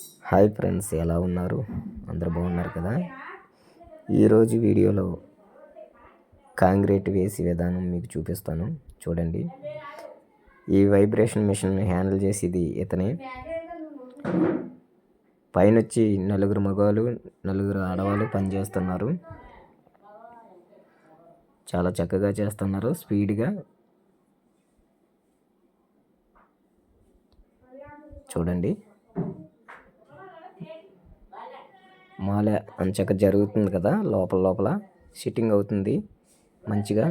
Hi friends ఎలా ఉన్నారు? అందరు బాగున్నారు కదా? ఈరోజు వీడియోలో కాంక్రీట్ వేసి విధానం మీకు చూపిస్తాను. చూడండి. ఈ వైబ్రేషన్ మిషన్ హ్యాండిల్ చేసేది ఇతనే. పైన వచ్చి నలుగురు మగవాళ్ళు నలుగురు ఆడవాళ్ళు పనిచేస్తున్నారు. చాలా చక్కగా చేస్తున్నారు. స్పీడ్గా. చూడండి. మాల అంచక జరుగుతుంది కదా లోపల లోపల సిట్టింగ్ అవుతుంది మంచిగా.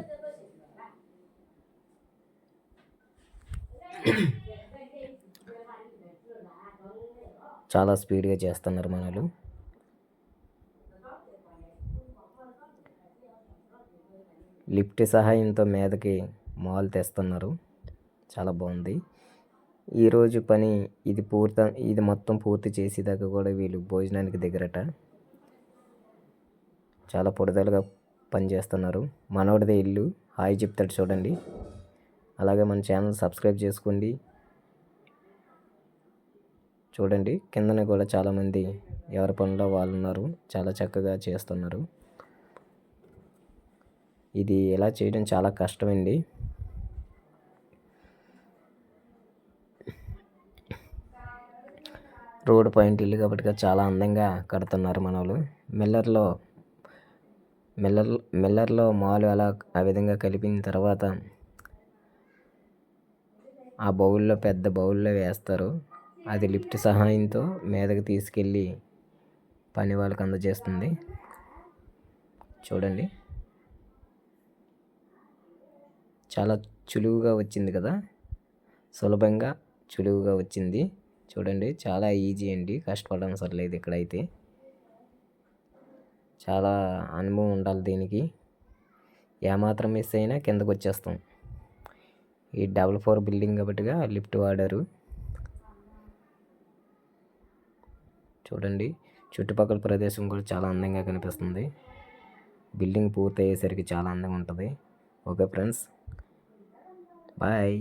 చాలా స్పీడ్గా చేస్తున్నారు మనలు. లిఫ్ట్ సహాయంతో మీదకి మాల్ తెస్తున్నారు. చాలా బాగుంది. ఈరోజు పని ఇది పూర్త ఇది మొత్తం పూర్తి చేసేదాకా కూడా వీళ్ళు భోజనానికి దగ్గరట. చాలా పొడదలుగా పనిచేస్తున్నారు. మనోడిదే ఇల్లు. హాయ్ చెప్తాడు చూడండి. అలాగే మన ఛానల్ సబ్స్క్రైబ్ చేసుకోండి. చూడండి కిందన కూడా చాలామంది ఎవరి పనిలో వాళ్ళు ఉన్నారు చాలా చక్కగా చేస్తున్నారు. ఇది ఎలా చేయడం చాలా కష్టమండి. రోడ్ పాయింట్ ఇల్లు కాబట్టి చాలా అందంగా కడుతున్నారు మన వాళ్ళు మిల్లర్లో మిల్లర్ మిల్లర్లో మాలు అలా ఆ విధంగా కలిపిన తర్వాత ఆ బౌల్లో పెద్ద బౌల్లో వేస్తారు. అది లిఫ్ట్ సహాయంతో మీదకి తీసుకెళ్ళి పని వాళ్ళకి అందజేస్తుంది. చూడండి. చాలా చులువుగా వచ్చింది కదా. సులభంగా చులువుగా వచ్చింది. చూడండి చాలా ఈజీ అండి. కష్టపడడం సర్లేదు ఇక్కడైతే. చాలా అనుభవం ఉండాలి దీనికి. ఏమాత్రం మిస్ అయినా కిందకు వచ్చేస్తాం. ఈ డబల్ ఫోర్ బిల్డింగ్ కాబట్టిగా లిఫ్ట్ వాడారు. చూడండి చుట్టుపక్కల ప్రదేశం కూడా చాలా అందంగా కనిపిస్తుంది. బిల్డింగ్ పూర్తి అయ్యేసరికి చాలా అందంగా ఉంటుంది. Okay friends bye.